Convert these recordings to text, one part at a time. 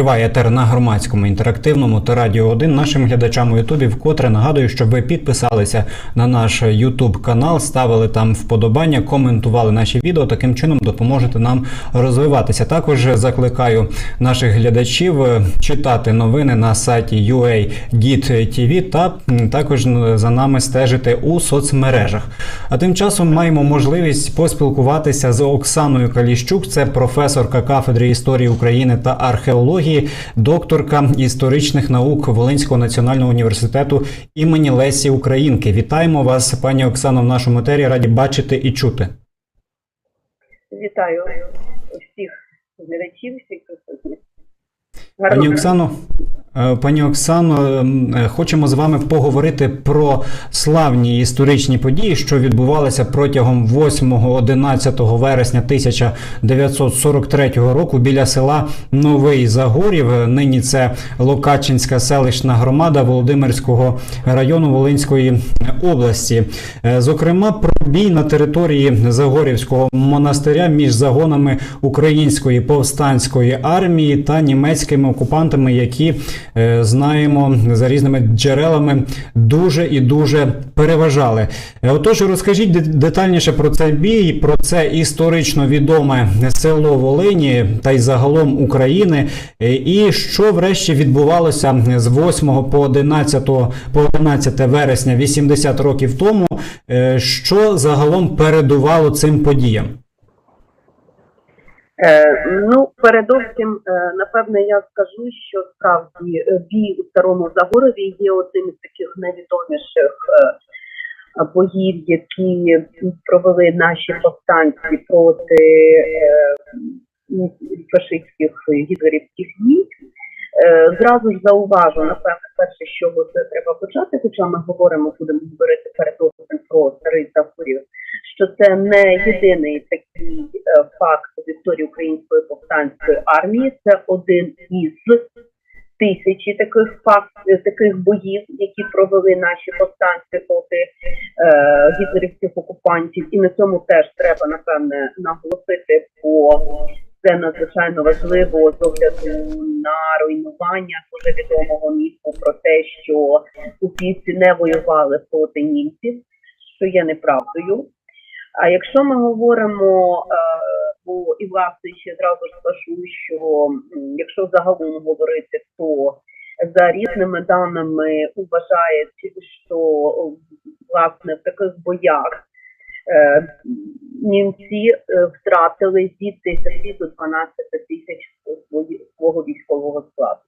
Триває етер на громадському інтерактивному та радіо 1. Нашим глядачам у Ютубі вкотре нагадую, щоб ви підписалися на наш Ютуб канал, ставили там вподобання, коментували наші відео. Таким чином допоможете нам розвиватися. Також закликаю наших глядачів е, читати новини на сайті UA.Git.tv та також за нами стежити у соцмережах. А тим часом маємо можливість поспілкуватися з Оксаною Каліщук. Це професорка кафедри історії України та археології, докторка історичних наук Волинського національного університету імені Лесі Українки. Вітаємо вас, пані Оксано, в нашому етері. Раді бачити і чути. Вітаю всіх глядачів, всіх присутніх. Пані Оксано, пані Оксано, ем, е, хочемо з вами поговорити про славні історичні події, що відбувалися протягом 8-11 вересня 1943 року біля села Новий Загорів. Е, Нині це Локачинська селищна громада Володимирського району Волинської області. Е, Зокрема, про бій на території Загорівського монастиря між загонами української повстанської армії та німецькими окупантами, які е, знаємо за різними джерелами дуже і дуже переважали. Е, Отож, розкажіть детальніше про цей бій, про це історично відоме село Волині та й загалом України, е, і що врешті відбувалося з 8 по 11, по 11 вересня 80 років тому, е, що загалом передувало цим подіям. Е, ну, передовсім, е, напевне, я скажу, що справді е, бій у Старому Загорові є одним із таких найвідоміших е, боїв, які провели наші повстанці проти фашистських гітлерівських військ. Е, Зразу ж зауважу, напевне, перше, чого це треба почати, хоча ми говоримо, будемо говорити передовсім про старий Загорів, що це не єдиний такий е, факт в історії української повстанської армії. Це один із тисячі таких факт таких боїв, які провели наші повстанці проти е, гітлерівських окупантів, і на цьому теж треба напевне наголосити, бо це надзвичайно важливо з огляду на руйнування дуже відомого міфу про те, що упівці не воювали проти німців, що є неправдою. А якщо ми говоримо, е, бо і власне ще зразу ж скажу, що якщо загалом говорити, то за різними даними вважається, що власне в таких боях е, німці е, втратили від 10 до 12 тисяч свого військового складу.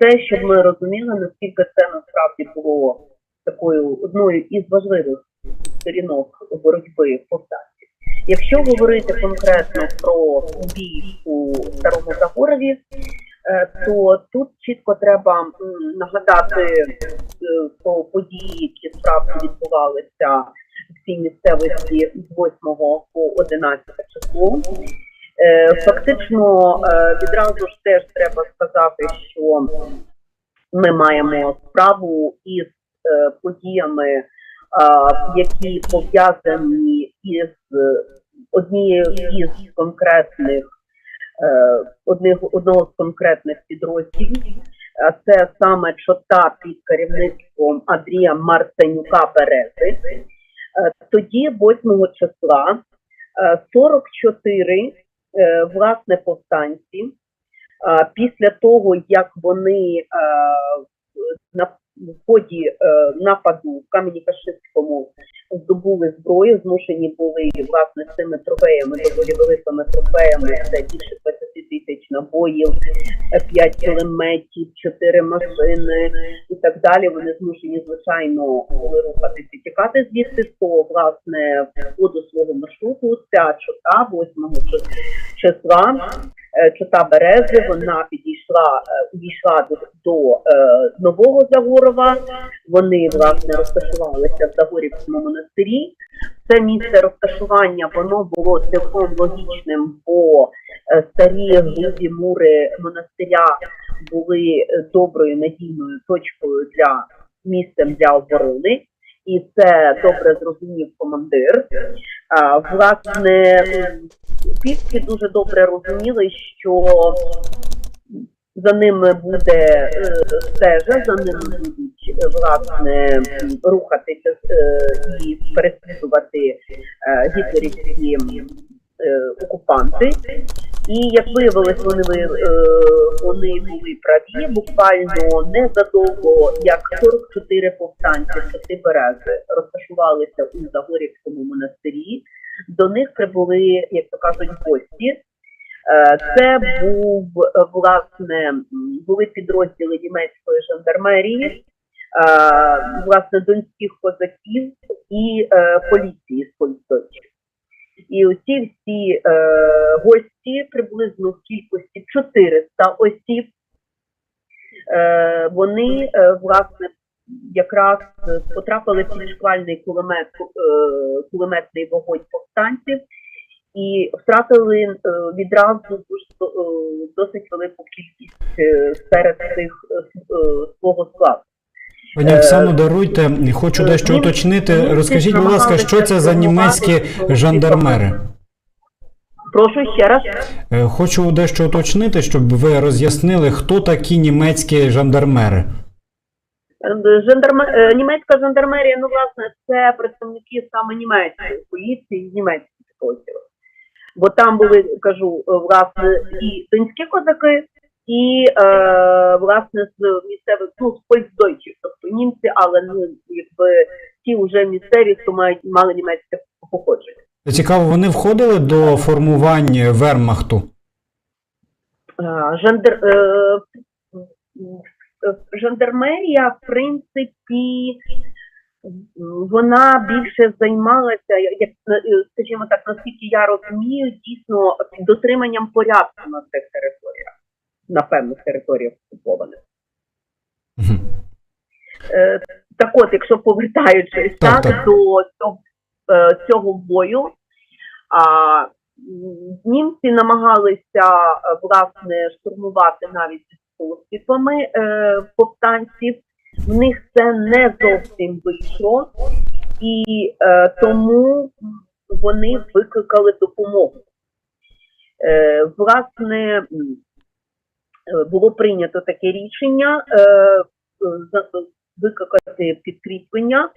Це щоб ми розуміли, наскільки це насправді було такою одною із важливих сторінок боротьби повстанців. Якщо говорити конкретно про бій у Старому Загорові, е, то тут чітко треба нагадати е, про події, які справді відбувалися в цій місцевості з 8 по 11 число. Е, Фактично, е, відразу ж теж треба сказати, що ми маємо справу із е, подіями, які пов'язані із однією із конкретних одних одного з конкретних підрозділів. Це саме чота під керівництвом Андрія Марценюка Берези. Е, Тоді, 8 числа, е, 44 е, власне повстанці. е, Після того, як вони е, на ході е, нападу в Кам'яні-Каширському здобули зброю, змушені були власне цими трофеями, доволі великими трофеями, це більше 20 тисяч набоїв, 5 кулеметів, 4 машини і так далі. Вони змушені, звичайно, рухатися тікати звідси, то власне в ходу свого маршруту ця чота 8 числа е, чота Берези, вона підійшла, е, увійшла до, до е, Нового Загорова. Вони власне розташувалися в Загорівському монастирі. Це місце розташування воно було цілком логічним, бо е, старі грубі мури монастиря були е, доброю надійною точкою для місцем для оборони. І це добре зрозумів командир. А, власне, півці дуже добре розуміли, що За ними буде е, стежа, за ними будуть власне рухатися е, і переслідувати е, гітлерівські окупанти. І як виявилось, вони, вони були праві буквально незадовго, як 44 повстанці Часи Берези розташувалися у Загорівському монастирі. До них прибули, як то кажуть, гості. Е, Це був е, власне були підрозділи німецької жандармерії, е, власне донських козаків і поліції з Польщі. І оці всі гості приблизно в кількості 400 осіб. Вони власне якраз потрапили під шквальний кулемет, кулеметний вогонь повстанців і втратили е, відразу е, досить велику кількість е, серед е, свого складу. Пані Оксано, даруйте, хочу дещо уточнити. Розкажіть, будь ласка, що це за німецькі жандармери? Прошу ще раз. Хочу дещо уточнити, щоб ви роз'яснили, хто такі німецькі жандармери. Жандарме... Німецька жандармерія, ну власне, це представники саме німецької поліції, німецьких підрозділів. Бо там були, кажу, е, власне, і донські козаки, і е, власне з місцевих ну, з тобто німці, але ну якби ті вже місцеві, хто мають мали німецьке походження. Цікаво, вони входили до формувань вермахту? Е, Жандар... е, Жандармерія, в принципі, вона більше займалася, як е, скажімо так, наскільки я розумію, дійсно дотриманням порядку на цих територіях, на певних територіях окупованих. Е, Так от, якщо повертаючись Так, так, так. до цього, е, цього бою, а, німці намагалися е, власне штурмувати навіть спосібами е, повстанців. В них це не зовсім вийшло, і е, тому вони викликали допомогу. Е, власне, е, було прийнято таке рішення е, викликати підкріплення.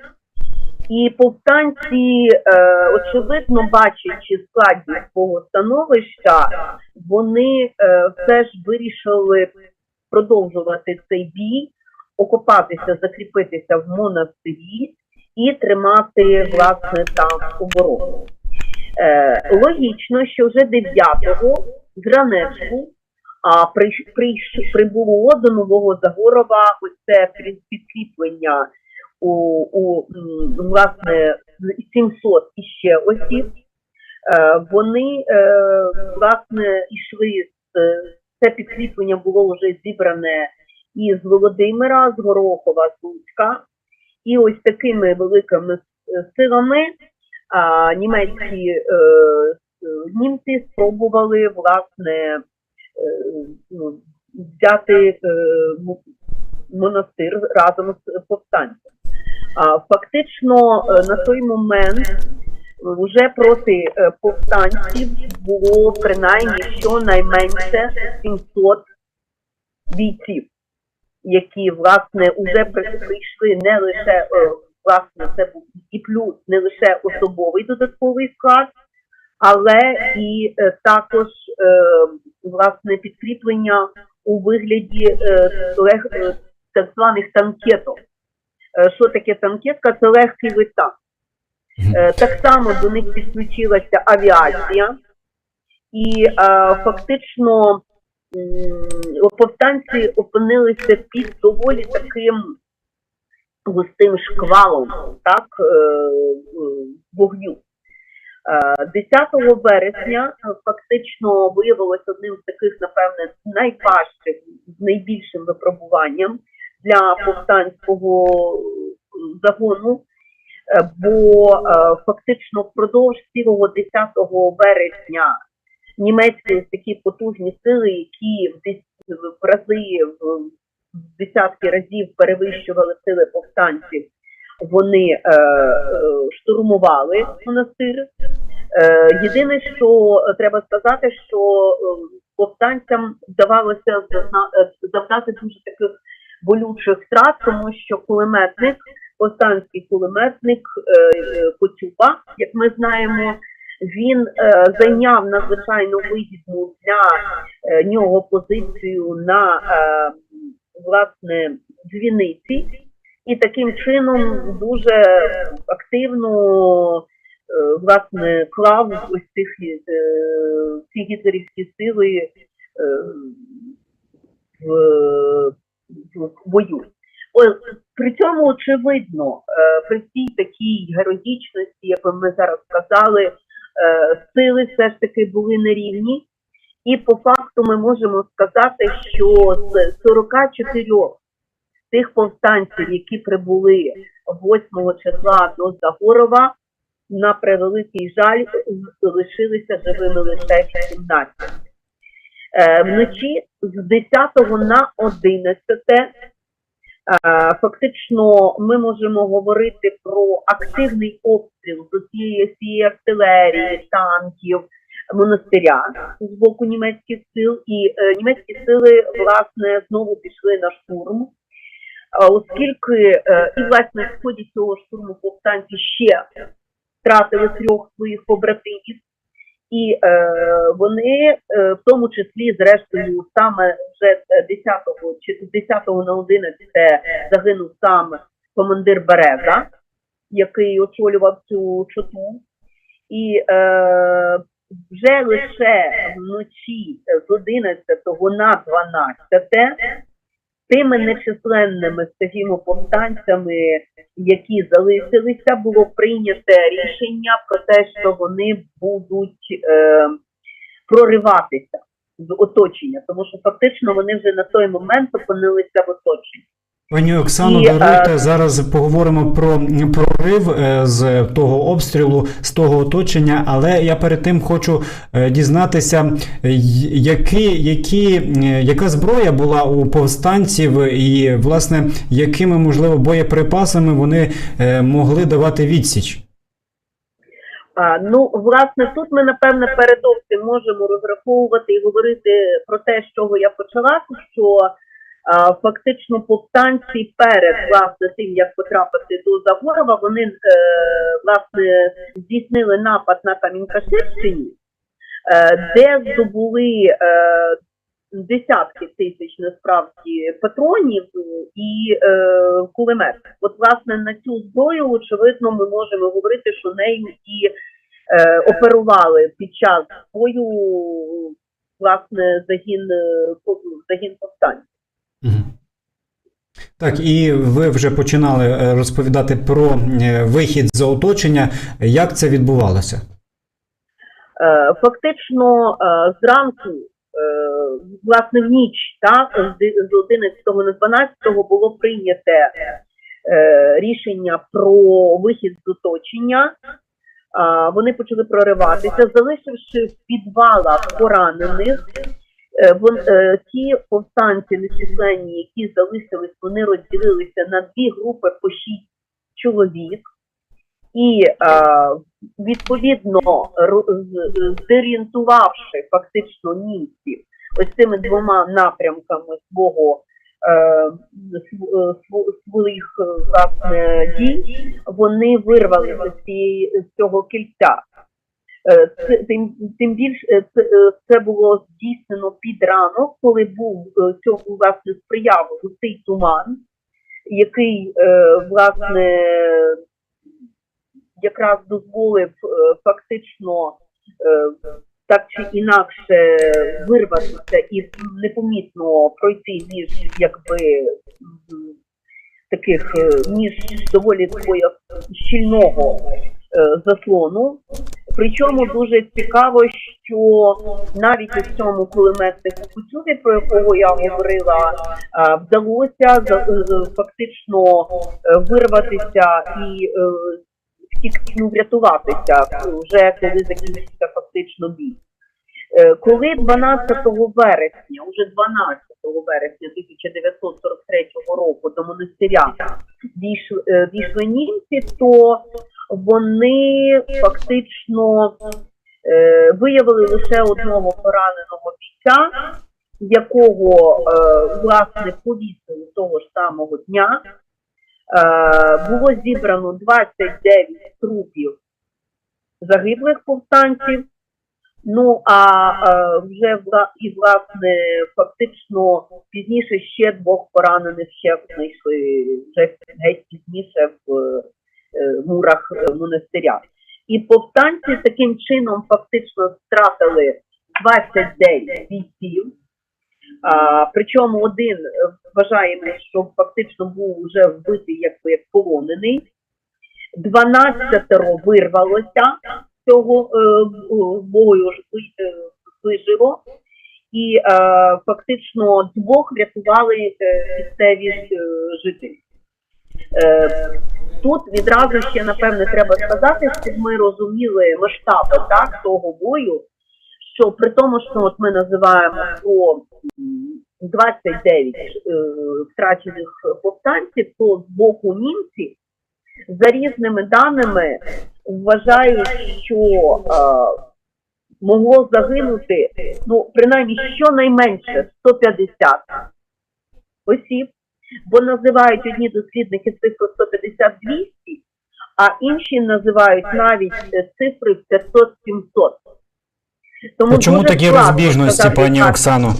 І повстанці, е, очевидно, бачачи складність свого становища, вони е, все ж вирішили продовжувати цей бій, окопатися, закріпитися в монастирі і тримати власне там оборону. Е, логічно, що вже 9-го зранечку а прийш, прийш, прибуло до Нового Загорова ось це підкріплення у, у власне 700 іще осіб. Е, вони е, власне йшли з це підкріплення було вже зібране із Володимира, з Горохова, Луцька. І ось такими великими силами а, німецькі е, німці спробували власне е, ну, взяти е, монастир разом з повстанцями. Фактично е, на той момент вже проти повстанців було принаймні щонайменше 700 бійців, які власне вже прийшли не лише е, власне це був і плюс не лише особовий додатковий склад, але і е, також е, власне підкріплення у вигляді так званих танкеток. Що таке танкетка? Це легкий літак. Е, Так само до них підключилася авіація, і фактично повстанці опинилися під доволі таким густим шквалом так, е, е, вогню. Е, 10 вересня е, фактично виявилось одним з таких, напевне, найважчих, з найбільшим випробуванням для повстанського е, загону. Е, бо е, фактично впродовж цілого 10 вересня німецькі такі потужні сили, які дес- в рази в десятки разів перевищували сили повстанців, вони е, е, штурмували монастир. Е, єдине, що треба сказати, що е, повстанцям вдавалося е, завдати дуже таких болючих втрат, тому що кулеметник, повстанський кулеметник е, е, Коцюба, як ми знаємо, він е, зайняв надзвичайно вигідну для е, нього позицію на е, власне дзвіниці, і таким чином дуже активно е, власне клав ось цих е, ці гітлерівські сили е, в, в бою. При цьому очевидно, е, при цій такій героїчності, як ми зараз сказали, е, сили все ж таки були нерівні. І по факту ми можемо сказати, що з 44 тих повстанців, які прибули 8 числа до Загорова, на превеликий жаль, лишилися живими лише 17. Е, вночі з 10 на 11 е, фактично ми можемо говорити про активний обстріл з всієї артилерії, танків, монастиря з боку німецьких сил, і е, німецькі сили власне знову пішли на штурм. Оскільки е, і власне в ході цього штурму повстанці ще втратили трьох своїх побратимів, і е, вони, е, в тому числі, зрештою, саме вже 10-го, чи з 10 на 11 загинув сам командир Береза, який очолював цю чоту. І е, вже лише вночі з 11 на 12 тими нечисленними, скажімо, повстанцями, які залишилися, було прийнято рішення про те, що вони будуть е, прориватися з оточення, тому що фактично вони вже на той момент опинилися в оточенні. Пані Оксано, І, даруйте е, зараз поговоримо про прорив е, з того обстрілу, з того оточення. Але я перед тим хочу е, дізнатися, які, які, яка зброя була у повстанців, і власне якими можливо боєприпасами вони могли давати відсіч. А, ну, власне, тут ми напевне передовсім можемо розраховувати і говорити про те, з чого я почала, що фактично повстанці перед власне тим, як потрапити до Загорова, вони е, власне здійснили напад на Камінькаширщині, е, де здобули е, десятки тисяч насправді патронів і кулемет. От власне на цю зброю, очевидно, ми можемо говорити, що нею і оперували під час бою власне загін загін повстанців. Так, і ви вже починали е, розповідати про е, вихід з оточення. Як це відбувалося? Е, Фактично зранку, власне, в ніч, так, з ди- 11 на 12 було прийняте е, рішення про вихід з оточення. Вони почали прориватися, залишивши в підвалах поранених. Е, е, Ті повстанці нечисленні, які залишились, вони розділилися на дві групи по шість чоловік. І відповідно зорієнтувавши фактично німців ось цими двома напрямками свого е, св- св- своїх власне дій, вони вирвалися з цього кільця. Е, тим, тим більше е, це, було здійснено під ранок, коли був е, цьому власне сприяв густий туман, який власне якраз дозволив фактично так чи інакше вирватися і непомітно пройти між якби таких між доволі щільного заслону. Причому дуже цікаво, що навіть у цьому кулеметнику Кутюві, про якого я говорила, е, вдалося е, фактично е, вирватися і е, ну, врятуватися вже коли закінчився фактично бій. Е, Коли 12 вересня, уже 12 вересня 1943 року до монастиря е, дійшли німці, то вони фактично е, виявили лише одного пораненого бійця, якого е, власне повісили того ж самого дня. Е, було зібрано 29 трупів загиблих повстанців. Ну а е, вже і власне фактично пізніше ще двох поранених ще знайшли вже геть пізніше в мурах е, монастиря. І повстанці таким чином фактично втратили 29 бійців. А, причому один е, вважаємо, що фактично був вже вбитий як, як полонений. 12 вирвалося цього е, бою ж е, вижило. І е, фактично двох врятували е, місцеві е, жителі. Е, тут відразу ще напевне треба сказати, щоб ми розуміли масштаби так, того бою, що при тому, що от ми називаємо про м, 29 е, втрачених повстанців, то з боку німців за різними даними вважають, що е, могло загинути ну принаймні щонайменше 150 осіб, бо називають одні дослідники цифру 150-200, а інші називають навіть е, цифри 500-700. Тому А чому такі складно розбіжності, сказати, пані. Оксано?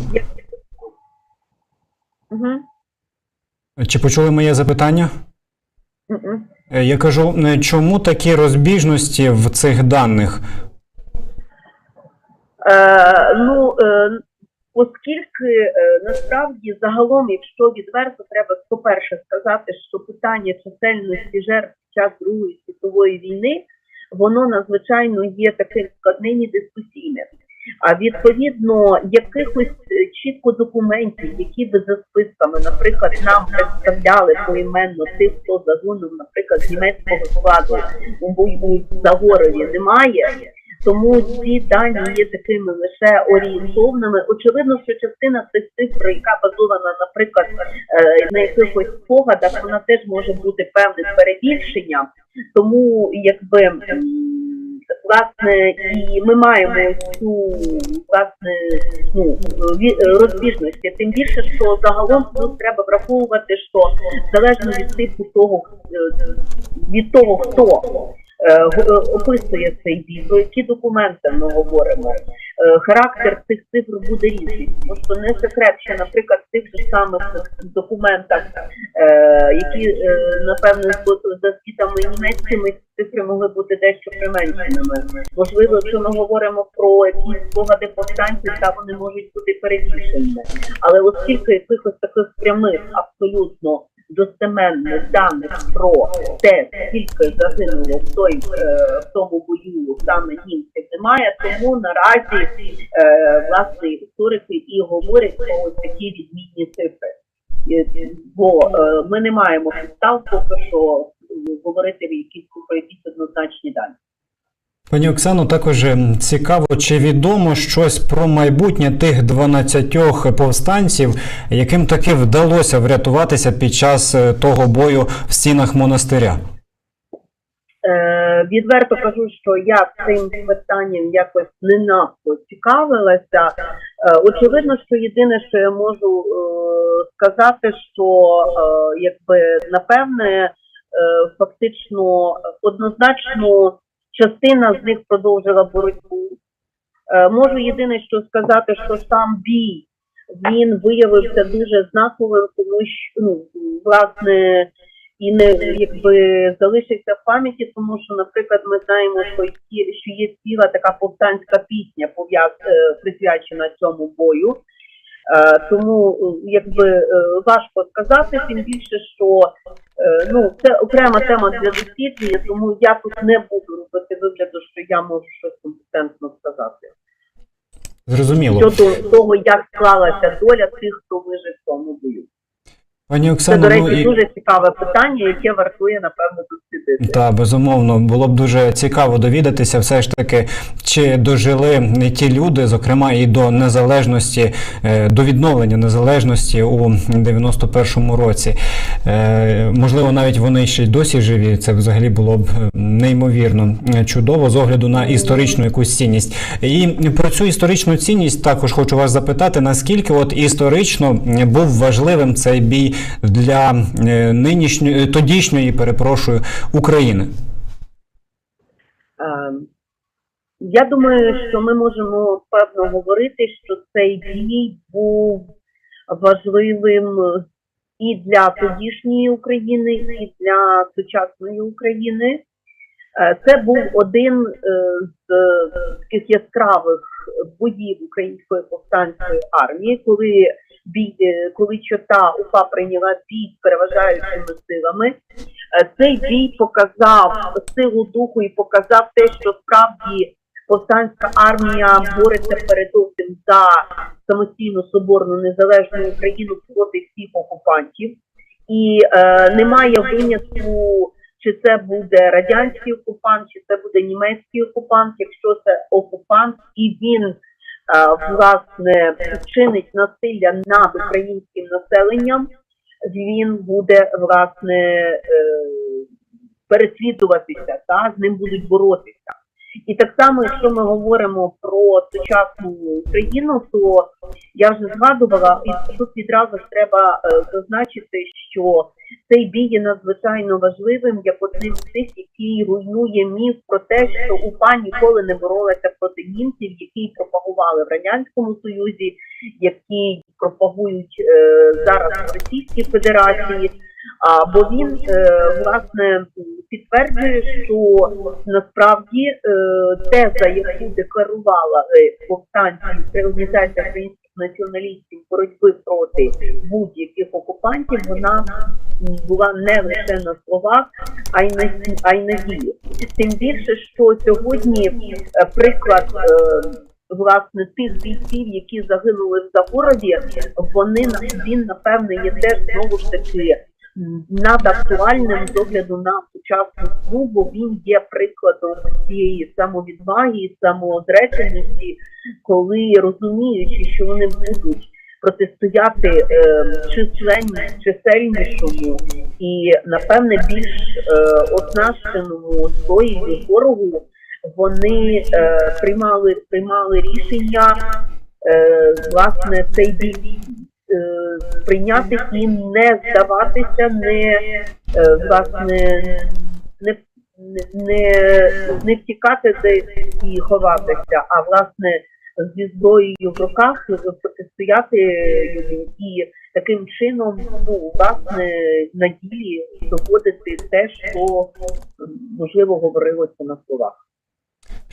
Мгм. Чи почули моє запитання? Е, Я кажу, е, чому такі розбіжності в цих даних? Е, ну, е, оскільки е, насправді загалом, якщо відверто, треба по-перше сказати, що питання чисельності жертв під час Другої світової війни, воно надзвичайно є таким складним і дискусійним. А відповідно, якихось е, чітко документів, які би за списками, наприклад, нам представляли поіменно тих, хто загинув, наприклад, з німецького складу у бою в Загорові, немає. Тому ці дані є такими лише орієнтовними. Очевидно, що частина цих цифр, яка базована, наприклад, е, на якихось спогадах, вона теж може бути певним перебільшенням. Тому, якби власне, і ми маємо цю власне ну розбіжності. Тим більше, що загалом тут треба враховувати, що залежно від типу того, е, від того, хто описує цей бій, про які документи ми говоримо. Е, Характер цих цифр буде різний. Що не секрет, що, наприклад, в тих же самих документах, е, які е, напевно за світами німецькими цифри могли бути дещо применшеними. Можливо, якщо ми говоримо про якісь спогади повстанців, та вони можуть бути перебільшеними. Але оскільки якихось таких прямих абсолютно достеменних даних про те, скільки загинуло в той е, в тому бою саме німців немає, тому наразі е, власне історики і говорять про ось такі відмінні цифри. Е, Бо ми не маємо підстав поки що говорити якісь про якісь однозначні дані. Пані Оксано, також ем, цікаво, чи відомо щось про майбутнє тих 12 повстанців, яким таки вдалося врятуватися під час е, того бою в стінах монастиря? Е, відверто кажу, що я цим питанням якось не надто цікавилася. Е, очевидно, що єдине, що я можу е, сказати, що е, якби напевне, е, фактично однозначно частина з них продовжила боротьбу. Е, можу єдине, що сказати, що сам бій він виявився дуже знаковим, тому що ну власне і не якби залишився в пам'яті, тому що, наприклад, ми знаємо, що є, що є ціла така повстанська пісня пов'яз е, присвячена цьому бою. Е, тому е, якби е, важко сказати, тим більше, що ну це окрема тема для дослідження, тому я тут не буду робити вигляду, що я можу щось компетентно сказати Зрозуміло. щодо того, як склалася доля тих, хто вижив в тому бою. Пані Це, Оксано, до ну речі, і дуже цікаве питання, яке вартує, напевно, дослідити. та безумовно було б дуже цікаво довідатися, все ж таки, чи дожили ті люди, зокрема і до незалежності, е, до відновлення незалежності у 91-му році. Е, можливо, навіть вони ще й досі живі. Це взагалі було б е, неймовірно чудово з огляду на історичну якусь цінність. І про цю історичну цінність також хочу вас запитати, наскільки от історично був важливим цей бій для е, нинішньої тодішньої, перепрошую, України. Е, Я думаю, що ми можемо певно говорити, що цей бій був важливим і для тодішньої України, і для сучасної України. Е, Це був один е, з таких яскравих боїв української повстанської армії, коли бій, е, коли чота УПА прийняла бій з переважаючими силами. Е, Цей бій показав силу духу і показав те, що справді повстанська армія бореться передовсім за самостійну соборну незалежну Україну проти всіх окупантів. І е, немає винятку, чи це буде радянський окупант, чи це буде німецький окупант. Якщо це окупант, і він власне чинить насилля над українським населенням, він буде власне е, переслідуватися, та з ним будуть боротися. І так само, якщо ми говоримо про сучасну Україну, то я вже згадувала, і тут відразу ж треба е, зазначити, що цей бій є надзвичайно важливим як одним з тих, який руйнує міф про те, що УПА ніколи не боролася проти німців, які пропагували в радянському союзі, які пропагують е, зараз в Російській Федерації. А, бо він е, власне підтверджує, що насправді е, теза, яку декларувала е, повстанці це організація українських націоналістів боротьби проти будь-яких окупантів, вона була не лише на словах, а й на а й на дії. Тим більше, що сьогодні приклад. Власне, тих бійців, які загинули в Загорові, вони він напевне є теж знову ж таки м, надактуальним з огляду на сучасну бо він є прикладом цієї самовідваги і самоозреченості, коли розуміючи, що вони будуть протистояти е, численні, чисельнішому і напевне більш е, оснащеному зброєю ворогу, вони е, приймали приймали рішення е, власне цей бій прийняти і не здаватися, не е, власне не, не, не втікати десь і ховатися, а власне зі зброєю в руках протистояти йому і таким чином, ну власне, на ділі доводити те, що можливо говорилося на словах.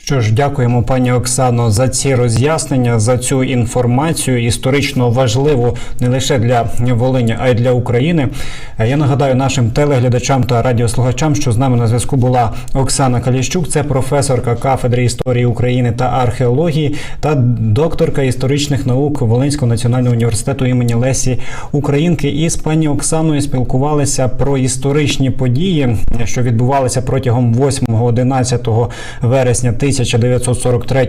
Що ж, дякуємо, пані Оксано, за ці роз'яснення, за цю інформацію історично важливу не лише для Волині, а й для України. Я нагадаю нашим телеглядачам та радіослухачам, що з нами на зв'язку була Оксана Каліщук, це професорка кафедри історії України та археології та докторка історичних наук Волинського національного університету імені Лесі Українки. І з пані Оксаною спілкувалися про історичні події, що відбувалися протягом 8-11 вересня 1943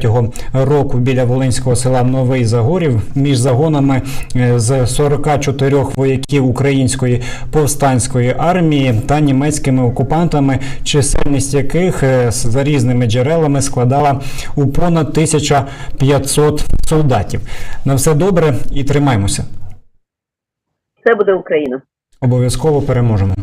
року біля Волинського села Новий Загорів між загонами е, з 44 вояків української повстанської армії та німецькими окупантами, чисельність яких е, за різними джерелами складала у понад 1500 солдатів. На все добре і тримаймося. Це буде Україна. Обов'язково переможемо.